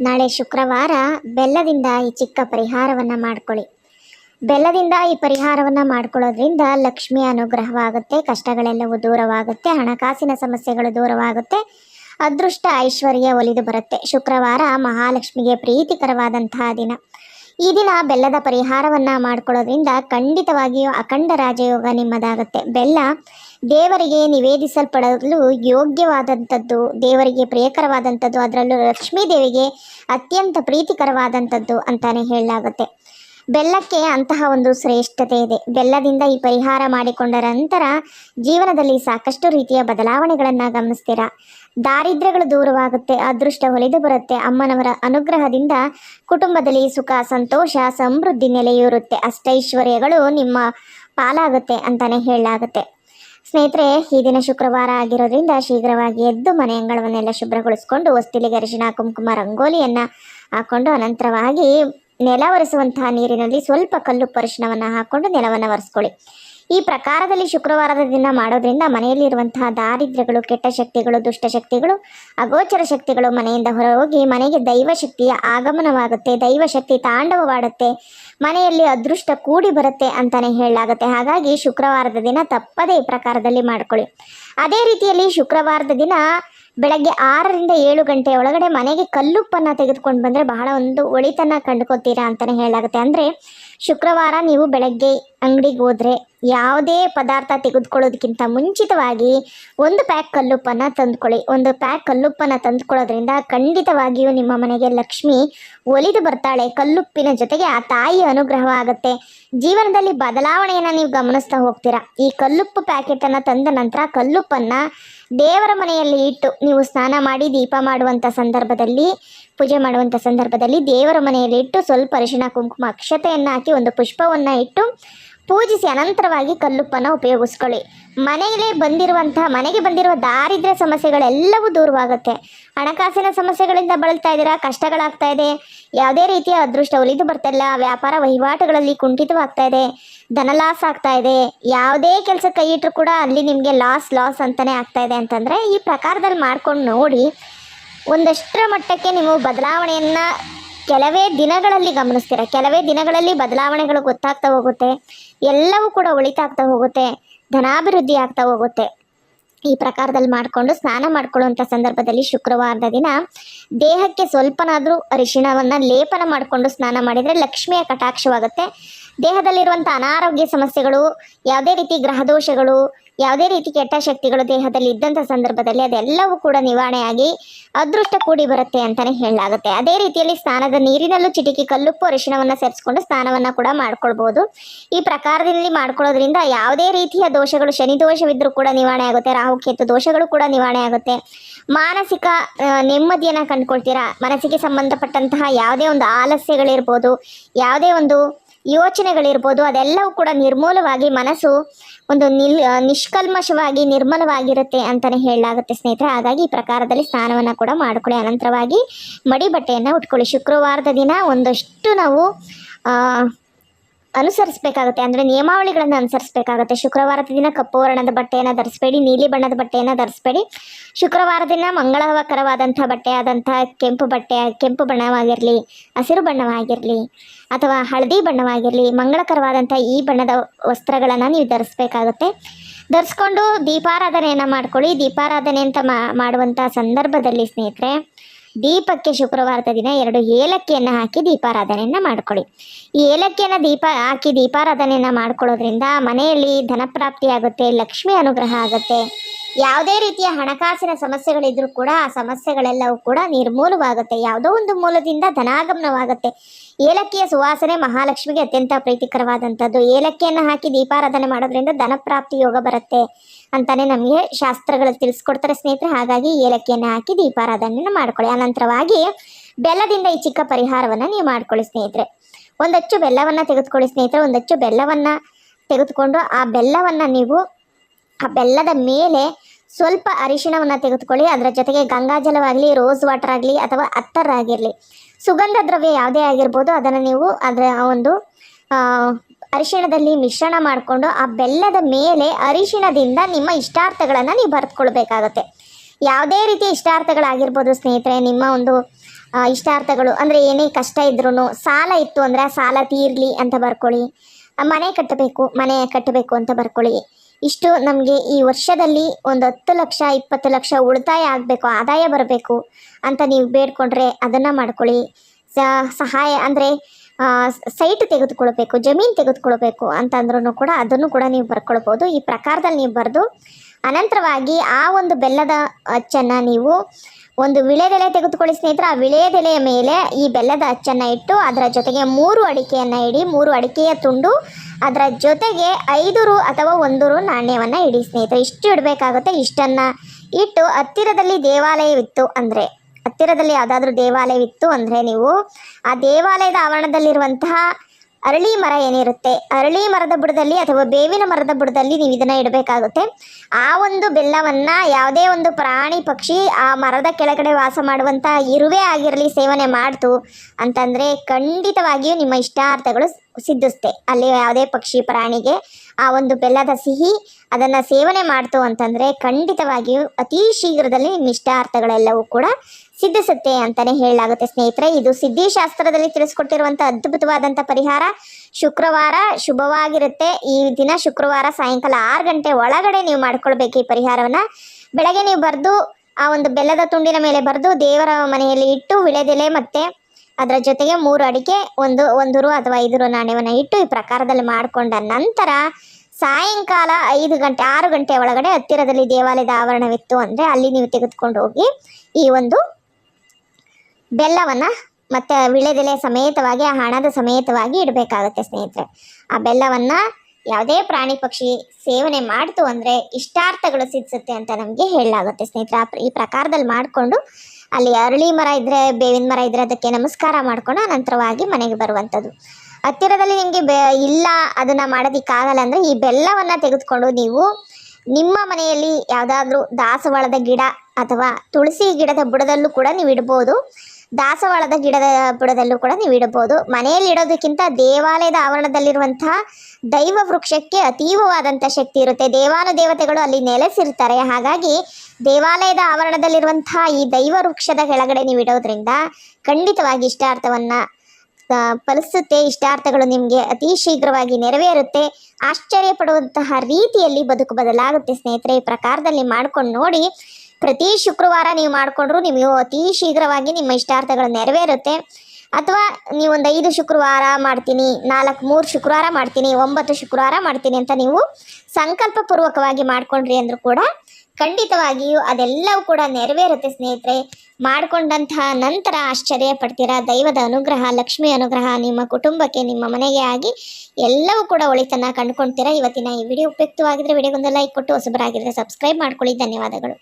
ನಾಳೆ ಶುಕ್ರವಾರ ಬೆಲ್ಲದಿಂದ ಈ ಚಿಕ್ಕ ಪರಿಹಾರವನ್ನು ಮಾಡ್ಕೊಳ್ಳಿ. ಬೆಲ್ಲದಿಂದ ಈ ಪರಿಹಾರವನ್ನು ಮಾಡ್ಕೊಳ್ಳೋದ್ರಿಂದ ಲಕ್ಷ್ಮಿ ಅನುಗ್ರಹವಾಗುತ್ತೆ, ಕಷ್ಟಗಳೆಲ್ಲವೂ ದೂರವಾಗುತ್ತೆ, ಹಣಕಾಸಿನ ಸಮಸ್ಯೆಗಳು ದೂರವಾಗುತ್ತೆ, ಅದೃಷ್ಟ ಐಶ್ವರ್ಯ ಒಲಿದು ಬರುತ್ತೆ. ಶುಕ್ರವಾರ ಮಹಾಲಕ್ಷ್ಮಿಗೆ ಪ್ರೀತಿಕರವಾದಂತಹ ದಿನ. ಈ ದಿನ ಬೆಲ್ಲದ ಪರಿಹಾರವನ್ನು ಮಾಡ್ಕೊಳ್ಳೋದ್ರಿಂದ ಖಂಡಿತವಾಗಿಯೂ ಅಖಂಡ ರಾಜಯೋಗ ನಿಮ್ಮದಾಗುತ್ತೆ. ಬೆಲ್ಲ ದೇವರಿಗೆ ನಿವೇದಿಸಲ್ಪಡಲು ಯೋಗ್ಯವಾದಂಥದ್ದು, ದೇವರಿಗೆ ಪ್ರಿಯಕರವಾದಂಥದ್ದು, ಅದರಲ್ಲೂ ಲಕ್ಷ್ಮೀ ದೇವಿಗೆ ಅತ್ಯಂತ ಪ್ರೀತಿಕರವಾದಂಥದ್ದು ಅಂತಾನೆ ಹೇಳಲಾಗುತ್ತೆ. ಬೆಲ್ಲಕ್ಕೆ ಅಂತಹ ಒಂದು ಶ್ರೇಷ್ಠತೆ ಇದೆ. ಬೆಲ್ಲದಿಂದ ಈ ಪರಿಹಾರ ಮಾಡಿಕೊಂಡ ನಂತರ ಜೀವನದಲ್ಲಿ ಸಾಕಷ್ಟು ರೀತಿಯ ಬದಲಾವಣೆಗಳನ್ನು ಗಮನಿಸ್ತೀರಾ? ದಾರಿದ್ರ್ಯಗಳು ದೂರವಾಗುತ್ತೆ, ಅದೃಷ್ಟ ಒಲಿದು ಬರುತ್ತೆ, ಅಮ್ಮನವರ ಅನುಗ್ರಹದಿಂದ ಕುಟುಂಬದಲ್ಲಿ ಸುಖ, ಸಂತೋಷ, ಸಮೃದ್ಧಿ ನೆಲೆಯೂರುತ್ತೆ. ಅಷ್ಟೈಶ್ವರ್ಯಗಳು ನಿಮ್ಮ ಪಾಲಾಗುತ್ತೆ ಅಂತಾನೆ ಹೇಳಲಾಗುತ್ತೆ. ಸ್ನೇಹಿತರೆ, ಈ ದಿನ ಶುಕ್ರವಾರ ಆಗಿರೋದ್ರಿಂದ ಶೀಘ್ರವಾಗಿ ಎದ್ದು ಮನೆ ಅಂಗಳವನ್ನೆಲ್ಲ ಶುಭ್ರಗೊಳಿಸಿಕೊಂಡು ಹೊಸ್ತಿಲಿಗೆ ಅರಿಶಿನ, ಕುಂಕುಮ, ರಂಗೋಲಿಯನ್ನು ಹಾಕ್ಕೊಂಡು ಅನಂತರವಾಗಿ ನೆಲ ಒರೆಸುವಂತಹ ನೀರಿನಲ್ಲಿ ಸ್ವಲ್ಪ ಕಲ್ಲು ಪರಿಶಿನವನ್ನು ಹಾಕೊಂಡು ನೆಲವನ್ನು ಒರೆಸ್ಕೊಳ್ಳಿ. ಈ ಪ್ರಕಾರದಲ್ಲಿ ಶುಕ್ರವಾರದ ದಿನ ಮಾಡೋದ್ರಿಂದ ಮನೆಯಲ್ಲಿರುವಂತಹ ದಾರಿದ್ರ್ಯಗಳು, ಕೆಟ್ಟ ಶಕ್ತಿಗಳು ದುಷ್ಟಶಕ್ತಿಗಳು ಅಗೋಚರ ಶಕ್ತಿಗಳು ಮನೆಯಿಂದ ಹೊರ ಹೋಗಿ ಮನೆಗೆ ದೈವಶಕ್ತಿಯ ಆಗಮನವಾಗುತ್ತೆ ದೈವಶಕ್ತಿ ತಾಂಡವವಾಡುತ್ತೆ, ಮನೆಯಲ್ಲಿ ಅದೃಷ್ಟ ಕೂಡಿ ಬರುತ್ತೆ ಅಂತಾನೆ ಹೇಳಲಾಗುತ್ತೆ. ಹಾಗಾಗಿ ಶುಕ್ರವಾರದ ದಿನ ತಪ್ಪದೇ ಈ ಪ್ರಕಾರದಲ್ಲಿ ಮಾಡ್ಕೊಳ್ಳಿ. ಅದೇ ರೀತಿಯಲ್ಲಿ ಶುಕ್ರವಾರದ ದಿನ ಬೆಳಗ್ಗೆ ಆರರಿಂದ ಏಳು ಗಂಟೆ ಒಳಗಡೆ ಮನೆಗೆ ಕಲ್ಲುಪ್ಪನ್ನು ತೆಗೆದುಕೊಂಡು ಬಂದರೆ ಬಹಳ ಒಂದು ಒಳಿತನ್ನ ಕಂಡುಕೊತೀರಾ ಅಂತಲೇ ಹೇಳಲಾಗುತ್ತೆ. ಅಂದರೆ ಶುಕ್ರವಾರ ನೀವು ಬೆಳಗ್ಗೆ ಅಂಗಡಿಗೆ ಹೋದರೆ ಯಾವುದೇ ಪದಾರ್ಥ ತೆಗೆದುಕೊಳ್ಳೋದಕ್ಕಿಂತ ಮುಂಚಿತವಾಗಿ ಒಂದು ಪ್ಯಾಕ್ ಕಲ್ಲುಪ್ಪನ ತಂದುಕೊಳ್ಳಿ. ಒಂದು ಪ್ಯಾಕ್ ಕಲ್ಲುಪ್ಪನ ತಂದುಕೊಳ್ಳೋದ್ರಿಂದ ಖಂಡಿತವಾಗಿಯೂ ನಿಮ್ಮ ಮನೆಗೆ ಲಕ್ಷ್ಮಿ ಒಲಿದು ಬರ್ತಾಳೆ. ಕಲ್ಲುಪ್ಪಿನ ಜೊತೆಗೆ ಆ ತಾಯಿಯ ಅನುಗ್ರಹವಾಗುತ್ತೆ ಜೀವನದಲ್ಲಿ ಬದಲಾವಣೆಯನ್ನು ನೀವು ಗಮನಿಸ್ತಾ ಹೋಗ್ತೀರಾ. ಈ ಕಲ್ಲುಪ್ಪು ಪ್ಯಾಕೆಟನ್ನು ತಂದ ನಂತರ ಕಲ್ಲುಪ್ಪನ್ನು ದೇವರ ಮನೆಯಲ್ಲಿ ಇಟ್ಟು ನೀವು ಸ್ನಾನ ಮಾಡಿ ದೀಪ ಮಾಡುವಂಥ ಸಂದರ್ಭದಲ್ಲಿ, ಪೂಜೆ ಮಾಡುವಂಥ ಸಂದರ್ಭದಲ್ಲಿ ದೇವರ ಮನೆಯಲ್ಲಿ ಇಟ್ಟು ಸ್ವಲ್ಪ ಅರಿಶಿನ ಕುಂಕುಮ, ಅಕ್ಷತೆಯನ್ನು ಹಾಕಿ ಒಂದು ಪುಷ್ಪವನ್ನು ಇಟ್ಟು ಪೂಜಿಸಿ ಅನಂತರವಾಗಿ ಕಲ್ಲುಪ್ಪನ್ನು ಉಪಯೋಗಿಸ್ಕೊಳ್ಳಿ. ಮನೆಯಲ್ಲೇ ಬಂದಿರುವಂತಹ, ಮನೆಗೆ ಬಂದಿರುವ ದಾರಿದ್ರ್ಯ ಸಮಸ್ಯೆಗಳೆಲ್ಲವೂ ದೂರವಾಗುತ್ತೆ. ಹಣಕಾಸಿನ ಸಮಸ್ಯೆಗಳಿಂದ ಬಳಲ್ತಾ ಇದ್ದೀರಾ? ಕಷ್ಟಗಳಾಗ್ತಾ ಇದೆ. ಯಾವುದೇ ರೀತಿಯ ಅದೃಷ್ಟ ಒಲಿದು ಬರ್ತಾ ಇಲ್ಲ. ವ್ಯಾಪಾರ ವಹಿವಾಟುಗಳಲ್ಲಿ ಕುಂಠಿತವಾಗ್ತಾ ಇದೆ. ಧನ ಲಾಸ್ ಆಗ್ತಾ ಇದೆ. ಯಾವುದೇ ಕೆಲಸ ಕೈ ಇಟ್ಟರು ಕೂಡ ಅಲ್ಲಿ ನಿಮಗೆ ಲಾಸ್ ಲಾಸ್ ಅಂತಲೇ ಆಗ್ತಾ ಇದೆ ಅಂತಂದರೆ ಈ ಪ್ರಕಾರದಲ್ಲಿ ಮಾಡ್ಕೊಂಡು ನೋಡಿ, ಒಂದಷ್ಟರ ಮಟ್ಟಕ್ಕೆ ನೀವು ಬದಲಾವಣೆಯನ್ನು ಕೆಲವೇ ದಿನಗಳಲ್ಲಿ ಗಮನಿಸ್ತೀರ? ಕೆಲವೇ ದಿನಗಳಲ್ಲಿ ಬದಲಾವಣೆಗಳು ಗೊತ್ತಾಗ್ತಾ ಹೋಗುತ್ತೆ. ಎಲ್ಲವೂ ಕೂಡ ಒಳಿತಾಗ್ತಾ ಹೋಗುತ್ತೆ. ಧನಾಭಿವೃದ್ಧಿ ಆಗ್ತಾ ಹೋಗುತ್ತೆ. ಈ ಪ್ರಕಾರದಲ್ಲಿ ಮಾಡಿಕೊಂಡು ಸ್ನಾನ ಮಾಡ್ಕೊಳ್ಳುವಂಥ ಸಂದರ್ಭದಲ್ಲಿ ಶುಕ್ರವಾರದ ದಿನ ದೇಹಕ್ಕೆ ಸ್ವಲ್ಪನಾದರೂ ಅರಿಶಿಣವನ್ನು ಲೇಪನ ಮಾಡಿಕೊಂಡು ಸ್ನಾನ ಮಾಡಿದರೆ ಲಕ್ಷ್ಮಿಯ ಕಟಾಕ್ಷವಾಗುತ್ತೆ. ದೇಹದಲ್ಲಿರುವಂಥ ಅನಾರೋಗ್ಯ ಸಮಸ್ಯೆಗಳು, ಯಾವುದೇ ರೀತಿ ಗ್ರಹದೋಷಗಳು ಯಾವುದೇ ರೀತಿ ಕೆಟ್ಟ ಶಕ್ತಿಗಳು ದೇಹದಲ್ಲಿ ಇದ್ದಂಥ ಸಂದರ್ಭದಲ್ಲಿ ಅದೆಲ್ಲವೂ ಕೂಡ ನಿವಾರಣೆಯಾಗಿ ಅದೃಷ್ಟ ಕೂಡಿ ಬರುತ್ತೆ ಅಂತಲೇ ಹೇಳಲಾಗುತ್ತೆ. ಅದೇ ರೀತಿಯಲ್ಲಿ ಸ್ನಾನದ ನೀರಿನಲ್ಲೂ ಚಿಟಿಕಿ ಕಲ್ಲುಪ್ಪು ಅರಿಶಿಣವನ್ನು ಸೇರಿಸ್ಕೊಂಡು ಸ್ನಾನವನ್ನು ಕೂಡ ಮಾಡ್ಕೊಳ್ಬೋದು. ಈ ಪ್ರಕಾರದಲ್ಲಿ ಮಾಡ್ಕೊಳ್ಳೋದ್ರಿಂದ ಯಾವುದೇ ರೀತಿಯ ದೋಷಗಳು, ಶನಿ ದೋಷವಿದ್ರೂ ಕೂಡ ನಿವಾರಣೆ ಆಗುತ್ತೆ ರಾಹುಕೇತು ದೋಷಗಳು ಕೂಡ ನಿವಾರಣೆ ಆಗುತ್ತೆ ಮಾನಸಿಕ ನೆಮ್ಮದಿಯನ್ನು ಕಂಡುಕೊಳ್ತೀರಾ? ಮನಸ್ಸಿಗೆ ಸಂಬಂಧಪಟ್ಟಂತಹ ಯಾವುದೇ ಒಂದು ಆಲಸ್ಯಗಳಿರ್ಬೋದು, ಯಾವುದೇ ಒಂದು ಯೋಚನೆಗಳಿರ್ಬೋದು, ಅದೆಲ್ಲವೂ ಕೂಡ ನಿರ್ಮೂಲವಾಗಿ ಮನಸ್ಸು ಒಂದು ನಿಲ್ ನಿಷ್ಕಲ್ಮಶವಾಗಿ ನಿರ್ಮಲವಾಗಿರುತ್ತೆ ಅಂತಲೇ ಹೇಳಲಾಗುತ್ತೆ ಸ್ನೇಹಿತರೆ. ಹಾಗಾಗಿ ಈ ಪ್ರಕಾರದಲ್ಲಿ ಸ್ನಾನವನ್ನು ಕೂಡ ಮಾಡಿಕೊಳ್ಳಿ. ಅನಂತರವಾಗಿ ಮಡಿ ಬಟ್ಟೆಯನ್ನು ಉಟ್ಕೊಳ್ಳಿ. ಶುಕ್ರವಾರದ ದಿನ ಒಂದಷ್ಟು ನಾವು ಅನುಸರಿಸಬೇಕಾಗುತ್ತೆ. ಅಂದರೆ ನಿಯಮಾವಳಿಗಳನ್ನು ಅನುಸರಿಸಬೇಕಾಗುತ್ತೆ. ಶುಕ್ರವಾರದ ದಿನ ಕಪ್ಪು ವರ್ಣದ ಬಟ್ಟೆಯನ್ನು ಧರಿಸಬೇಡಿ, ನೀಲಿ ಬಣ್ಣದ ಬಟ್ಟೆಯನ್ನು ಧರಿಸಬೇಡಿ. ಶುಕ್ರವಾರ ದಿನ ಮಂಗಳವಕರವಾದಂಥ ಬಟ್ಟೆ ಆದಂಥ ಕೆಂಪು ಬಟ್ಟೆ, ಕೆಂಪು ಬಣ್ಣವಾಗಿರಲಿ, ಹಸಿರು ಬಣ್ಣವಾಗಿರಲಿ, ಅಥವಾ ಹಳದಿ ಬಣ್ಣವಾಗಿರಲಿ, ಮಂಗಳಕರವಾದಂಥ ಈ ಬಣ್ಣದ ವಸ್ತ್ರಗಳನ್ನು ನೀವು ಧರಿಸಬೇಕಾಗುತ್ತೆ. ಧರಿಸ್ಕೊಂಡು ದೀಪಾರಾಧನೆಯನ್ನು ಮಾಡ್ಕೊಳ್ಳಿ. ದೀಪಾರಾಧನೆ ಅಂತ ಮಾಡುವಂಥ ಸಂದರ್ಭದಲ್ಲಿ ಸ್ನೇಹಿತರೆ ದೀಪಕ್ಕೆ ಶುಕ್ರವಾರದ ದಿನ ಎರಡು ಏಲಕ್ಕಿಯನ್ನು ಹಾಕಿ ದೀಪಾರಾಧನೆಯನ್ನು ಮಾಡ್ಕೊಳ್ಳಿ. ಈ ಏಲಕ್ಕಿಯನ್ನು ದೀಪ ಹಾಕಿ ದೀಪಾರಾಧನೆಯನ್ನು ಮಾಡ್ಕೊಳ್ಳೋದ್ರಿಂದ ಮನೆಯಲ್ಲಿ ಧನಪ್ರಾಪ್ತಿಯಾಗುತ್ತೆ, ಲಕ್ಷ್ಮಿ ಅನುಗ್ರಹ ಆಗುತ್ತೆ. ಯಾವುದೇ ರೀತಿಯ ಹಣಕಾಸಿನ ಸಮಸ್ಯೆಗಳಿದ್ರೂ ಕೂಡ ಆ ಸಮಸ್ಯೆಗಳೆಲ್ಲವೂ ಕೂಡ ನಿರ್ಮೂಲವಾಗುತ್ತೆ. ಯಾವುದೋ ಒಂದು ಮೂಲದಿಂದ ಧನಾಗಮನವಾಗುತ್ತೆ. ಏಲಕ್ಕಿಯ ಸುವಾಸನೆ ಮಹಾಲಕ್ಷ್ಮಿಗೆ ಅತ್ಯಂತ ಪ್ರೀತಿಕರವಾದಂಥದ್ದು. ಏಲಕ್ಕಿಯನ್ನು ಹಾಕಿ ದೀಪಾರಾಧನೆ ಮಾಡೋದ್ರಿಂದ ಧನಪ್ರಾಪ್ತಿ ಯೋಗ ಬರುತ್ತೆ ಅಂತಾನೆ ನಮಗೆ ಶಾಸ್ತ್ರಗಳು ತಿಳಿಸ್ಕೊಡ್ತಾರೆ ಸ್ನೇಹಿತರೆ. ಹಾಗಾಗಿ ಏಲಕ್ಕಿಯನ್ನು ಹಾಕಿ ದೀಪಾರಾಧನೆಯನ್ನು ಮಾಡ್ಕೊಳ್ಳಿ. ಅನಂತರವಾಗಿ ಬೆಲ್ಲದಿಂದ ಈ ಚಿಕ್ಕ ಪರಿಹಾರವನ್ನು ನೀವು ಮಾಡ್ಕೊಳ್ಳಿ ಸ್ನೇಹಿತರೆ. ಒಂದಚ್ಚು ಬೆಲ್ಲವನ್ನು ತೆಗೆದುಕೊಳ್ಳಿ ಸ್ನೇಹಿತರೆ. ಒಂದಚ್ಚು ಬೆಲ್ಲವನ್ನು ತೆಗೆದುಕೊಂಡು ಆ ಬೆಲ್ಲವನ್ನು ನೀವು ಆ ಬೆಲ್ಲದ ಮೇಲೆ ಸ್ವಲ್ಪ ಅರಿಶಿಣವನ್ನು ತೆಗೆದುಕೊಳ್ಳಿ. ಅದರ ಜೊತೆಗೆ ಗಂಗಾಜಲವಾಗಲಿ ರೋಸ್ ವಾಟರ್ ಆಗಲಿ ಅಥವಾ ಅತ್ತರ್ ಆಗಿರಲಿ. ಸುಗಂಧ ದ್ರವ್ಯ ಯಾವುದೇ ಆಗಿರ್ಬೋದು, ಅದನ್ನು ನೀವು ಅದರ ಒಂದು ಅರಿಶಿಣದಲ್ಲಿ ಮಿಶ್ರಣ ಮಾಡಿಕೊಂಡು ಆ ಬೆಲ್ಲದ ಮೇಲೆ ಅರಿಶಿಣದಿಂದ ನಿಮ್ಮ ಇಷ್ಟಾರ್ಥಗಳನ್ನು ನೀವು ಬರೆದುಕೊಳ್ಬೇಕಾಗತ್ತೆ. ಯಾವುದೇ ರೀತಿಯ ಇಷ್ಟಾರ್ಥಗಳಾಗಿರ್ಬೋದು ಸ್ನೇಹಿತರೆ, ನಿಮ್ಮ ಒಂದು ಇಷ್ಟಾರ್ಥಗಳು, ಅಂದರೆ ಏನೇ ಕಷ್ಟ ಇದ್ರೂ ಸಾಲ ಇತ್ತು ಅಂದರೆ ಸಾಲ ತೀರಲಿ ಅಂತ ಬರ್ಕೊಳ್ಳಿ. ಮನೆ ಕಟ್ಟಬೇಕು ಮನೆ ಕಟ್ಟಬೇಕು ಅಂತ ಬರ್ಕೊಳ್ಳಿ. ಇಷ್ಟು ನಮಗೆ ಈ ವರ್ಷದಲ್ಲಿ ಒಂದು ಹತ್ತು ಲಕ್ಷ, ಇಪ್ಪತ್ತು ಲಕ್ಷ ಉಳಿತಾಯ ಆಗಬೇಕು, ಆದಾಯ ಬರಬೇಕು ಅಂತ ನೀವು ಬೇಡ್ಕೊಂಡ್ರೆ ಅದನ್ನು ಮಾಡ್ಕೊಳ್ಳಿ. ಸಹಾಯ ಅಂದರೆ ಸೈಟ್ ತೆಗೆದುಕೊಳ್ಬೇಕು, ಜಮೀನು ತೆಗೆದುಕೊಳ್ಬೇಕು ಅಂತಂದ್ರೂ ಕೂಡ ಅದನ್ನು ಕೂಡ ನೀವು ಬರ್ಕೊಳ್ಬೋದು. ಈ ಪ್ರಕಾರದಲ್ಲಿ ನೀವು ಬರೆದು ಅನಂತರವಾಗಿ ಆ ಒಂದು ಬೆಲ್ಲದ ಅಚ್ಚನ್ನು ನೀವು ಒಂದು ವಿಳೆದೆಲೆ ತೆಗೆದುಕೊಳ್ಳಿ ಸ್ನೇಹಿತರೆ. ಆ ವಿಳೆದೆಲೆಯ ಮೇಲೆ ಈ ಬೆಲ್ಲದ ಅಚ್ಚನ್ನು ಇಟ್ಟು ಅದರ ಜೊತೆಗೆ ಮೂರು ಅಡಿಕೆಯನ್ನು ಇಡಿ, ಮೂರು ಅಡಿಕೆಯ ತುಂಡು, ಅದರ ಜೊತೆಗೆ ಐದು ರು ಅಥವಾ ಒಂದು ರು ನಾಣ್ಯವನ್ನು ಇಡಿ ಸ್ನೇಹಿತರೆ. ಇಷ್ಟು ಇಡಬೇಕಾಗುತ್ತೆ. ಇಷ್ಟನ್ನು ಇಟ್ಟು ಹತ್ತಿರದಲ್ಲಿ ದೇವಾಲಯವಿತ್ತು ಅಂದರೆ, ಹತ್ತಿರದಲ್ಲಿ ಯಾವುದಾದ್ರೂ ದೇವಾಲಯವಿತ್ತು ಅಂದರೆ ನೀವು ಆ ದೇವಾಲಯದ ಆವರಣದಲ್ಲಿರುವಂತಹ ಅರಳಿ ಮರ ಏನಿರುತ್ತೆ? ಅರಳಿ ಮರದ ಬುಡದಲ್ಲಿ ಅಥವಾ ಬೇವಿನ ಮರದ ಬುಡದಲ್ಲಿ ನೀವು ಇದನ್ನು ಇಡಬೇಕಾಗುತ್ತೆ. ಆ ಒಂದು ಬೆಲ್ಲವನ್ನ ಯಾವುದೇ ಒಂದು ಪ್ರಾಣಿ ಪಕ್ಷಿ ಆ ಮರದ ಕೆಳಗಡೆ ವಾಸ ಮಾಡುವಂಥ ಇರುವೆ ಆಗಿರಲಿ ಸೇವನೆ ಮಾಡ್ತು ಅಂತಂದರೆ ಖಂಡಿತವಾಗಿಯೂ ನಿಮ್ಮ ಇಷ್ಟಾರ್ಥಗಳು ಸಿದ್ಧಿಸುತ್ತೆ ಅಲ್ಲಿ ಯಾವುದೇ ಪಕ್ಷಿ ಪ್ರಾಣಿಗೆ ಆ ಒಂದು ಬೆಲ್ಲದ ಸಿಹಿ ಅದನ್ನು ಸೇವನೆ ಮಾಡ್ತು ಅಂತಂದರೆ ಖಂಡಿತವಾಗಿಯೂ ಅತಿ ಶೀಘ್ರದಲ್ಲಿ ನಿಷ್ಠಾರ್ಥಗಳೆಲ್ಲವೂ ಕೂಡ ಸಿದ್ಧಿಸುತ್ತೆ ಅಂತಲೇ ಹೇಳಲಾಗುತ್ತೆ ಸ್ನೇಹಿತರೆ. ಇದು ಸಿದ್ಧಿಶಾಸ್ತ್ರದಲ್ಲಿ ತಿಳಿಸ್ಕೊಟ್ಟಿರುವಂಥ ಅದ್ಭುತವಾದಂಥ ಪರಿಹಾರ. ಶುಕ್ರವಾರ ಶುಭವಾಗಿರುತ್ತೆ. ಈ ದಿನ ಶುಕ್ರವಾರ ಸಾಯಂಕಾಲ ಆರು ಗಂಟೆ ಒಳಗಡೆ ನೀವು ಮಾಡ್ಕೊಳ್ಬೇಕು ಈ ಪರಿಹಾರವನ್ನು. ಬೆಳಗ್ಗೆ ನೀವು ಬರೆದು ಆ ಒಂದು ಬೆಲ್ಲದ ತುಂಡಿನ ಮೇಲೆ ಬರೆದು ದೇವರ ಮನೆಯಲ್ಲಿ ಇಟ್ಟು, ವಿಳೆದೆಲೆ ಮತ್ತು ಅದರ ಜೊತೆಗೆ ಮೂರು ಅಡಿಕೆ, ಒಂದು ಒಂದು ರು ಅಥವಾ ಐದು ರು ನಾಣ್ಯವನ್ನು ಇಟ್ಟು ಈ ಪ್ರಕಾರದಲ್ಲಿ ಮಾಡಿಕೊಂಡ ನಂತರ ಸಾಯಂಕಾಲ ಐದು ಗಂಟೆ ಆರು ಗಂಟೆ ಒಳಗಡೆ ಹತ್ತಿರದಲ್ಲಿ ದೇವಾಲಯದ ಆವರಣವಿತ್ತು ಅಂದರೆ ಅಲ್ಲಿ ನೀವು ತೆಗೆದುಕೊಂಡು ಹೋಗಿ ಈ ಒಂದು ಬೆಲ್ಲವನ್ನು ಮತ್ತು ವಿಳೆದೆಲೆ ಸಮೇತವಾಗಿ ಆ ಹಣದ ಸಮೇತವಾಗಿ ಇಡಬೇಕಾಗುತ್ತೆ ಸ್ನೇಹಿತರೆ. ಆ ಬೆಲ್ಲವನ್ನು ಯಾವುದೇ ಪ್ರಾಣಿ ಪಕ್ಷಿ ಸೇವನೆ ಮಾಡ್ತು ಅಂದರೆ ಇಷ್ಟಾರ್ಥಗಳು ಸಿದ್ಧಿಸುತ್ತೆ ಅಂತ ನಮಗೆ ಹೇಳಲಾಗುತ್ತೆ ಸ್ನೇಹಿತರೆ. ಈ ಪ್ರಕಾರದಲ್ಲಿ ಮಾಡಿಕೊಂಡು ಅಲ್ಲಿ ಅರಳಿ ಮರ ಇದ್ರೆ, ಬೇವಿನ ಮರ ಇದ್ರೆ ಅದಕ್ಕೆ ನಮಸ್ಕಾರ ಮಾಡ್ಕೊಂಡು ಅನಂತರವಾಗಿ ಮನೆಗೆ ಬರುವಂಥದ್ದು. ಹತ್ತಿರದಲ್ಲಿ ನಿಮಗೆ ಬೆ ಇಲ್ಲ, ಅದನ್ನು ಮಾಡೋದಕ್ಕಾಗಲ್ಲ ಅಂದರೆ ಈ ಬೆಲ್ಲವನ್ನು ತೆಗೆದುಕೊಂಡು ನೀವು ನಿಮ್ಮ ಮನೆಯಲ್ಲಿ ಯಾವುದಾದ್ರೂ ದಾಸವಾಳದ ಗಿಡ ಅಥವಾ ತುಳಸಿ ಗಿಡದ ಬುಡದಲ್ಲೂ ಕೂಡ ನೀವು ಇಡ್ಬೋದು. ದಾಸವಾಳದ ಗಿಡದ ಬುಡದಲ್ಲೂ ಕೂಡ ನೀವು ಇಡಬಹುದು. ಮನೆಯಲ್ಲಿ ಇಡೋದಕ್ಕಿಂತ ದೇವಾಲಯದ ಆವರಣದಲ್ಲಿರುವಂತಹ ದೈವ ವೃಕ್ಷಕ್ಕೆ ಅತೀವವಾದಂಥ ಶಕ್ತಿ ಇರುತ್ತೆ. ದೇವಾನುದೇವತೆಗಳು ಅಲ್ಲಿ ನೆಲೆಸಿರ್ತಾರೆ. ಹಾಗಾಗಿ ದೇವಾಲಯದ ಆವರಣದಲ್ಲಿರುವಂತಹ ಈ ದೈವ ವೃಕ್ಷದ ಕೆಳಗಡೆ ನೀವು ಇಡೋದ್ರಿಂದ ಖಂಡಿತವಾಗಿ ಇಷ್ಟಾರ್ಥವನ್ನ ಫಲಿಸುತ್ತೆ. ಇಷ್ಟಾರ್ಥಗಳು ನಿಮಗೆ ಅತಿ ಶೀಘ್ರವಾಗಿ ನೆರವೇರುತ್ತೆ. ಆಶ್ಚರ್ಯ ಪಡುವಂತಹ ರೀತಿಯಲ್ಲಿ ಬದುಕು ಬದಲಾಗುತ್ತೆ ಸ್ನೇಹಿತರೆ. ಈ ಪ್ರಕಾರದಲ್ಲಿ ಮಾಡ್ಕೊಂಡು ನೋಡಿ ಪ್ರತಿ ಶುಕ್ರವಾರ ನೀವು ಮಾಡಿಕೊಂಡ್ರು ನಿಮಗೆ ಅತಿ ಶೀಘ್ರವಾಗಿ ನಿಮ್ಮ ಇಷ್ಟಾರ್ಥಗಳು ನೆರವೇರುತ್ತೆ. ಅಥವಾ ನೀವೊಂದು ಐದು ಶುಕ್ರವಾರ ಮಾಡ್ತೀನಿ, ನಾಲ್ಕು ಮೂರು ಶುಕ್ರವಾರ ಮಾಡ್ತೀನಿ, ಒಂಬತ್ತು ಶುಕ್ರವಾರ ಮಾಡ್ತೀನಿ ಅಂತ ನೀವು ಸಂಕಲ್ಪಪೂರ್ವಕವಾಗಿ ಮಾಡ್ಕೊಂಡ್ರಿ ಅಂದರೂ ಕೂಡ ಖಂಡಿತವಾಗಿಯೂ ಅದೆಲ್ಲವೂ ಕೂಡ ನೆರವೇರುತ್ತೆ ಸ್ನೇಹಿತರೆ. ಮಾಡಿಕೊಂಡಂತಹ ನಂತರ ಆಶ್ಚರ್ಯ ಪಡ್ತೀರಾ? ದೈವದ ಅನುಗ್ರಹ, ಲಕ್ಷ್ಮಿ ಅನುಗ್ರಹ ನಿಮ್ಮ ಕುಟುಂಬಕ್ಕೆ, ನಿಮ್ಮ ಮನೆಗೆ ಆಗಿ ಎಲ್ಲವೂ ಕೂಡ ಒಳಿತನ್ನ ಕಂಡುಕೊಳ್ತೀರಾ ಇವತ್ತಿನ ಈ ವಿಡಿಯೋ ಉಪಯುಕ್ತವಾಗಿದ್ರೆ ವಿಡಿಯೋಗೊಂದು ಲೈಕ್ ಕೊಟ್ಟು ಹೊಸಬರಾಗಿದ್ರೆ ಸಬ್ಸ್ಕ್ರೈಬ್ ಮಾಡ್ಕೊಳ್ಳಿ. ಧನ್ಯವಾದಗಳು.